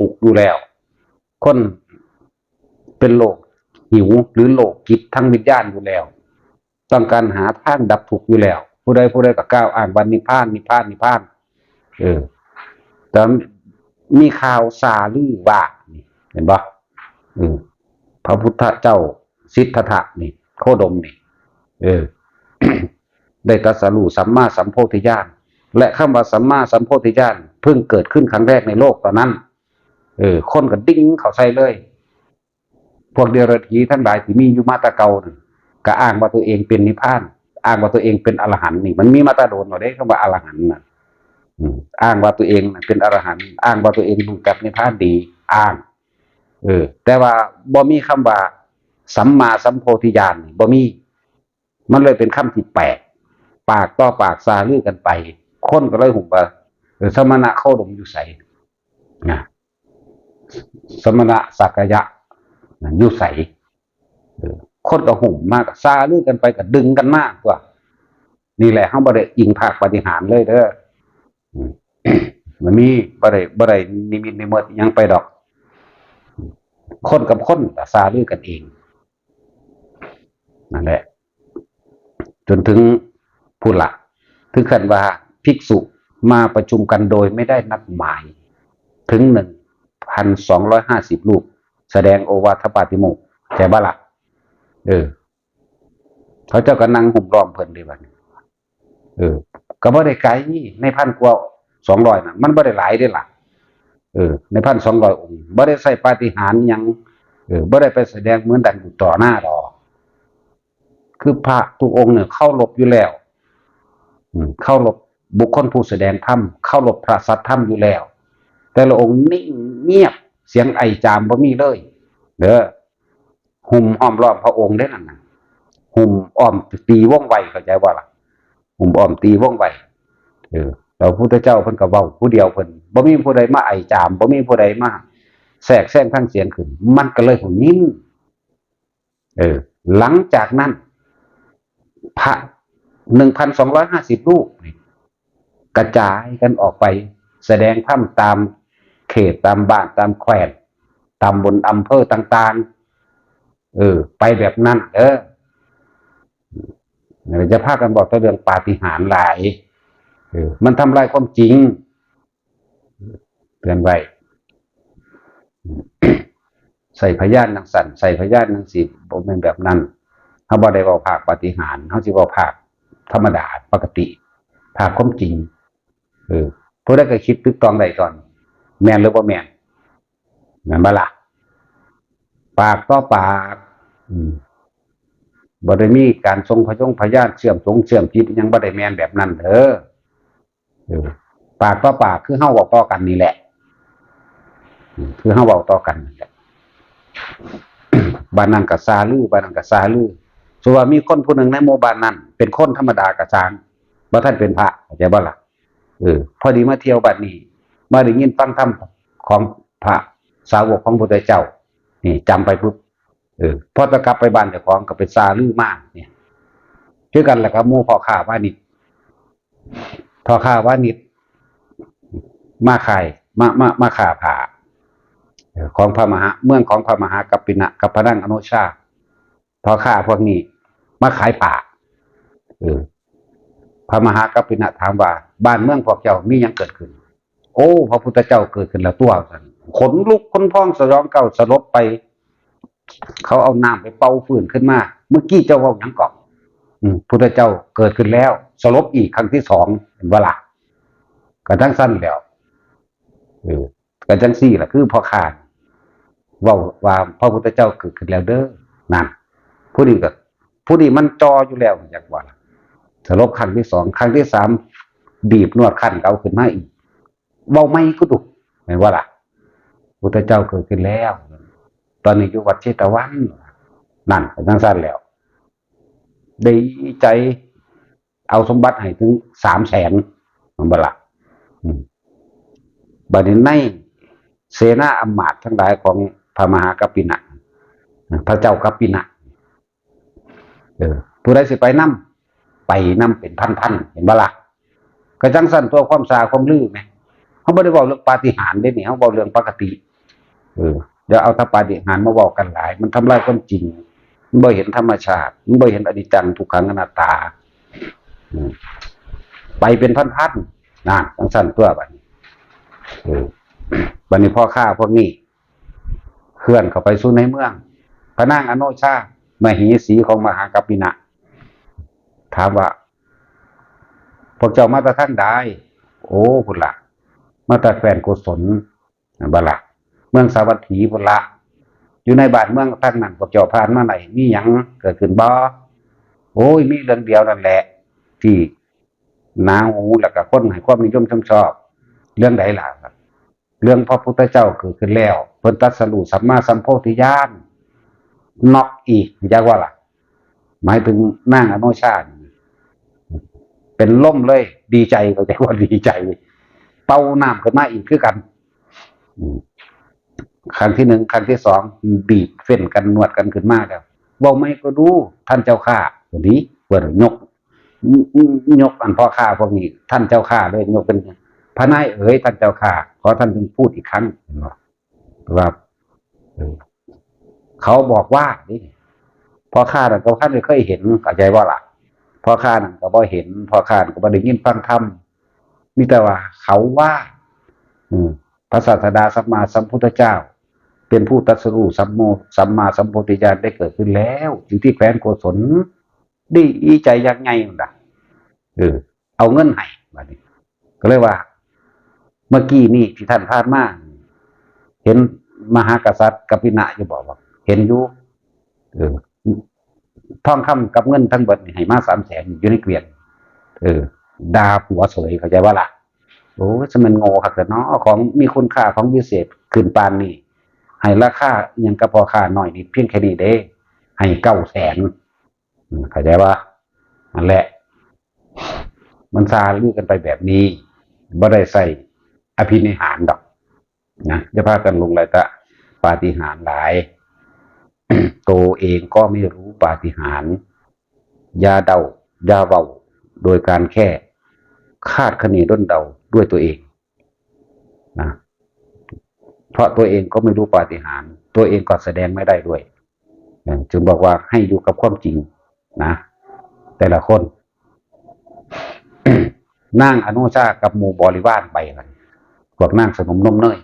ทุกอยู่แล้ว คนเป็นโรคหิวหรือโรคจิตทั้งวิญญาณอยู่แล้ว ต้องการหาทางดับทุกอยู่แล้ว ผู้ใดผู้ใดก็กล่าวอ่านวันนิพานนิพานนิพานเออแต่มีข่าวซาลือว่าเห็นปะเออพระพุทธเจ้าสิทธัตถะนี่โคดมนี่ เออ ได้ตรัสรู้สัมมาสัมโพธิญาณและคำว่าสัมมาสัมโพธิญาณเพิ่งเกิดขึ้นครั้งแรกในโลกตอนนั้น เออ คนก็ดิ้งเขาใส่เลย พวกเดรัจฉีทั้งหลายที่มีอยู่มาตาเกานั่นก็อ้างว่าตัวเองเป็นนิพพาน อ้างว่าตัวเองเป็นอรหันต์นี่ มันมีมาตาโดนหน่อได้คำว่าอรหันต์น่ะอ้างว่าตัวเองเป็นอรหันต์อ้างว่าตัวเองรู้จักนิพพานดี อ้าง เออ แต่ว่าบ่มีคำว่าสัมมาสัมโพธิญาณบ่มี มันเลยเป็นคำที่แปลกปากต่อปากซาลือกันไป คนก็เลยหุบว่าสมณะเข้าดมอยู่ใสนะ สมณะสักยะนะอยู่ใสคนก็หุ่มมากซาลือกันไปก็ดึงกันมากกว่า นี่แหละเขาบ่ได้อิงภาคปฏิหารเลยเด้อมันมีบ่ได้บ่ได้นิมิตนิมิตยังไปดอก คนกับคนซาลือกันเองนั่นแหละ จนถึงผู้หลักถึงขั้นว่าภิกษุมาประชุมกันโดยไม่ได้นัดหมาย ถึงหนึ่ง พันสองร้อยห้าสิบรูป แสดงโอวาทปาติโมกแก่บ้าละเออ เขาเจ้าก็นั่งหุ่มล้อมเพลินดีบัดนี้เออ ก็บ่ได้ไกลนี่ในพันกว่าสองร้อยนะมันบ่ได้หลายได้อล่ะ เออ ในพันสองร้อยองค์บ่ได้ใส่ปาฏิหาริย์ยังเออบ่ได้ไปแสดงเหมือนดันอยู่ต่อหน้าดอกคือพระทุกองค์เนี่ยเข้าหลบอยู่แล้วอืมเข้าหลบบุคคลผู้แสดงธรรมเข้าหลบพระสัทธรรมอยู่แล้ว แต่ละองค์นิ่ง เงียบ เสียงไอจามบ่มีเลย เด้อหุ่มอ้อมรอบพระองค์ได้นั่นนะหุ่มอ้อมตีว่องไวเข้าใจว่าล่ะหุ่มอ้อมตีว่องไวเออเราพุทธเจ้าเพิ่นก็เว้าผู้เดียวเพิ่นบ่มีผู้ใดมาไอจามบ่มีผู้ใดมาแทรกแซงทั้งเสียงขึ้น มันก็เลยหูนิ่งเออ หลังจากนั้น พระหนึ่งพันสองร้อยห้าสิบรูปกระจายกันออกไป แสดงธรรมตาม เขตตามบ้านตามแขวงตามบนอำเภอต่างๆ เออ ไปแบบนั้น เออเราจะพากันบอกตัวเรื่องปาฏิหาริย์หลายเออ มันทำลายความจริงเตือนไว้ใส่พยานนังสันใส่พยานนังสิบผมเป็นแบบนั้นเขาบ่ได้เว้าภาคปาฏิหารย์เขาสิเว้าภาคธรรมดาปกติภาคความจริงเออผู้ใดก็คิดตึกตองใดก่อน แม่นหรือบ่แม่นแม่นบ่ล่ะปากต่อปากอืมบ่ได้มีการทรงพยงพยานเชื่อมสงเชื่อมจิตยังบ่ได้แมนแบบนั้นเด้อเออปากต่อปากคือเฮาเว้าต่อกันนี่แหละคือเฮาเว้าต่อกันนี่แหละบ้านนั้นก็ซาลือบ้านนั้นก็ซาลือสมมติว่ามีคนผู้หนึ่งในหมู่บ้านนั้น เป็นคนธรรมดากระจางบ่ท่านเป็นพระเข้าใจบ่ล่ะเออพอดีมาเที่ยวบ้านนี้ มาได้ยินฟังธรรมของพระสาวกของพระพุทธเจ้า นี่จำไปปุ๊บเออพอจะกลับไปบ้านเจ้าของก็ไปซาลือมากเนี่ยคือกันแหละครับมู่พ่อค้าว่านิดพ่อค้าว่านิด มาขายมามามาขาผ่าของพระมหาเมืองของพระมหากัปปินะกัปปะนังอนุชา พอข้าพวกนี้ มาขายป่าเออพระมหากัปปินะถามว่า บ้านเมืองพวกเจ้ามียังเกิดขึ้น โอ้ พระพุทธเจ้าเกิดขึ้นแล้วตัวสันขนลุกขนพองสยองเก้าสลบไป เขาเอาน้ำไปเป่าฟืนขึ้นมา เมื่อกี้เจ้าว่าหยังก่อนอืมพุทธเจ้าเกิดขึ้นแล้ว สลบอีกครั้งที่สองเห็นว่ากระทั่งสั้นแล้วอกระจังซี่แหละคือพอขาดว่าว่าพระพุทธเจ้าเกิดขึ้นแล้วเด้อนั่นผู้นี้ก็ผู้นี้มันจออยู่แล้วอยากว่าสลบครั้งที่สองครั้งที่สามบีบนวดขั้นเกาขึ้นมาอีก เบาไม่ก็ดุเห็นว่าล่ะพุทธเจ้าเกิดขึ้นแล้ว ตอนนี้อยู่วัดเชตวัน นั่นเป็นทั้งสั้นแล้วดีใจเอาสมบัติให้ถึงสามแสนมันบละบัดนี้ในเสนาอำมาตย์ทั้งหลายของพระมหากัปปินะพระเจ้ากัปปินะเออผู้ใดสิไปนํไปนํเป็นพันๆเห็นบ่ล่ะก็จังสั่นตัวความสาความลือไหม เขาบ่ได้บอกเรื่องปาฏิหาริย์เด้นี่ยเขาบอกเรื่องปกติ เอออย่าเอาทปาฏิหารย์มาบอกกันหลาย มันทำลายความจริงมันบ่เห็นธรรมชาติมันบ่เห็นอนิจจังทุกขังอนัตตาไปเป็นพันๆนั่นจังสั่นตัวบัดนี้บัดนี้พ่อข้าพวกนี้เคลื่อนเข้าไปสู่ในเมืองพระนางอโนชามหีสีของมหากัปปินะถามว่าพวกเจ้ามาตาท่านใดโอ้พุนละ มาตาแฟนกุศลบละเมืองสาวัตถีพุนละ อยู่ในบ้านเมืองท่านนั้นพวกเจ้าผ่านมาไหนมีหยังเกิดขึ้นบ่โอ้ยมีเรื่องเดียวนั่นแหละ ที่นาหูแล้วก็คนให้ความนิยมชมชอบ เรื่องใดล่ะเรื่องพระพุทธเจ้าเกิดขึ้นแล้วเพิ่นตรัสรู้สัมมาสัมโพธิญาณนอกอีกยากว่าล่ะ หมายถึงนางอโนชาติเป็นล่มเลย ดีใจเขาใจว่าดีใจ เป้าน้ำขึ้นมาอีกคือกันครั้งที่หนึ่งครั้งที่สองบีบเฟ้นกันนวดกันขึ้นมาแล้วว่าไม่ก็ดูท่านเจ้าข้าวันนี้เปิดยก ยกอันพ่อข้าพวกนี้ ท่านเจ้าข้าเลยยกเป็นพระนายเอ๋ยท่านเจ้าข้าขอท่านพูดอีกครั้งว่าเขาบอกว่านี่พ่อข้านั่นก็ท่านไม่เคยเห็นเข้าใจว่าล่ะพ่อข้านั่นก็บ่เห็นพ่อข้านั่นก็บ่ได้ยินฟังธรรม มีแต่ว่าเขาว่าอืพระศาสดาสัมมาสัมพุทธเจ้า เป็นผู้ตัสรู้สัมโมสัมมาสัมโพธิญาณได้เกิดขึ้นแล้วอยู่ที่แคว้นโกศลดีอีใจอยังไงมันล่ะเออเอาเงินให้บัดนี้ ก็เลยว่า เมื่อกี้นี่ที่ท่านพานมาเห็นมหากษัตริย์กัปปินะอยู่บอกว่า เห็นอยู่เออทองคำกับเงินทั้งหมดให้มาสามแสนอยู่ในเกวียนเออ ดาผัวเสยเข้าใจว่าล่ะโอ้จะมันโง่คักแต่เนาะของมีคุณค่าของวิเศษขึ้นปานนี่ให้ราคาอหยังกระพอค่าหน่อยนี่เพียงแค่นี้เด้ ให้เก้าแสนเข้าใจว่านั่นแหละ มันซาลือกันไปแบบนี้บ่ได้ใส่อภินิหารดอกนะจะพากันลงรายตะปาฏิหารหลายตัวเองก็ไม่รู้ปาฏิหารยาเดายาเว้าโดยการแค่ คาดคะเนด้นเดาด้วยตัวเองนะเพราะตัวเองก็ไม่รู้ปาฏิหาริย์ตัวเองก็แสดงไม่ได้ด้วยจึงบอกว่าให้อยู่กับความจริงนะ แต่ละคนนั่งอนุชากับหมู่บริวารไปกันพวกนั่งสนมนมเนย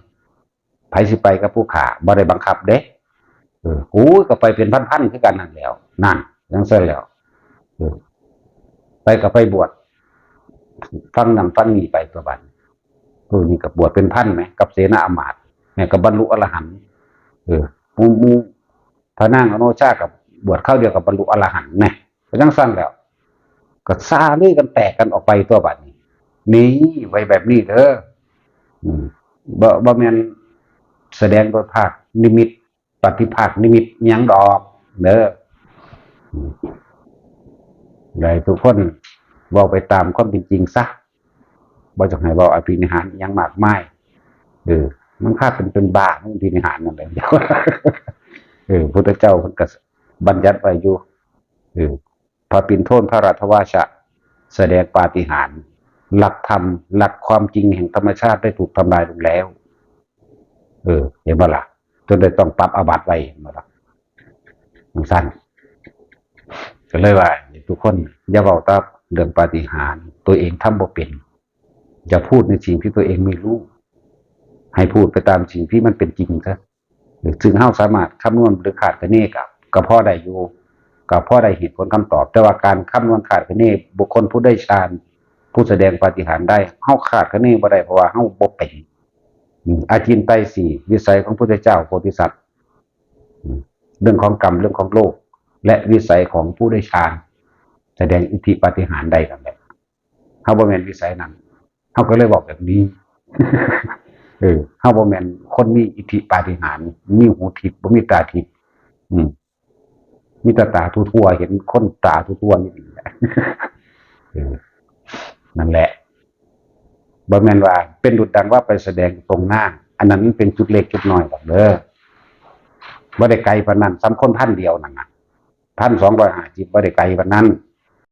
ไผสิไปกับผู้ขาบ่ได้บังคับเด้เออกูก็ไปเป็นพันๆคือกันนั่นแหล้ว นั่นยังเส้นแล้วไปก็ไปบวช ฟังนั่นฟังนี่ไปตัวบันตัวนี้กับบวชเป็นพันไหมกับเสนาอมาตย์แม่กับบรรลุอรหันต์เออมูมูพระนางอโนชากับบวชเข้าเดียวกับบรรลุอรหันต์เนี่ยก็ยังสั้นแล้ว ก็ซาลือกันแตกกันออกไปตัวบัดนี้นี่ไว้แบบนี้เด้อบ่บ่แมนแสดงโดยภาคนิมิต ปฏิภาคนิมิตยังดอก เด้ออืมได้ทุกคน เว้าไปตามความเป็นจริงซะบ่จงให้เว้าอภินิหารยังมากไมายเออมันค่าเป็นเป็นบามันอภินิหารนั่นแหละเออพุทธเจ้าเพิ่นก็บัญญัติไว้อยู่เออพระปินโทนพระราชวาชะ แสดงปาฏิหาริย์หลักธรรมหลักความจริงแห่งธรรมชาติได้ถูกทำลายลงแล้ว เออเห็นบ่ล่ะจนได้ต้องปรับอาบัติไว้เห็นบ่ล่ะมันสั้นก็เลยว่าทุกคนอย่าเบาตา เรื่องปาฏิหาริย์ตัวเองทำบ่เป็นอย่าพูดในสิ่งที่ตัวเองไม่รู้ ให้พูดไปตามสิ่งที่มันเป็นจริงซะถึงเฮาสามารถคำนวณหรือขาดคะเนกับกับพ่อได้อยู่ก็พอได้เหตุผลคำตอบ แต่ว่าการคำนวณขาดคะเนบุคคลผู้ได้ฌานผู้แสดงปาฏิหาริย์ได้เฮาขาดคะเนบ่ได้เพราะว่าเฮาบ่เป็นอืมอาจินไตสี่วิสัยของพระพุทธเจ้าโพธิสัตว์เรื่องของกรรมเรื่องของโลก และวิสัยของผู้ได้ฌาน แสดงอิทธิปาฏิหาริย์ได้กันแหละเฮาบ่แม่นวิสัยนั้นเฮาก็เลยบอกแบบนี้ เออเฮาบ่แม่นคนมีอิทธิปาฏิหาริย์มีหูทิพย์บ่มีตาทิพย์อืมมีต่ตาทั่วๆเห็นคนตาทั่วๆนี่แหละนั่นแหละบ่แม่นว่า เป็นดุจดังว่าไปแสดงตรงหน้า อันนั้นเป็นจุดเล็กจุดน้อยดอกเด้อบ่ได้ไกลปานนั้นซ้ำคนท่านเดียวนั่นน่ะท่านสองร้อยห้าสิบบ่ได้ไกลปานนั้น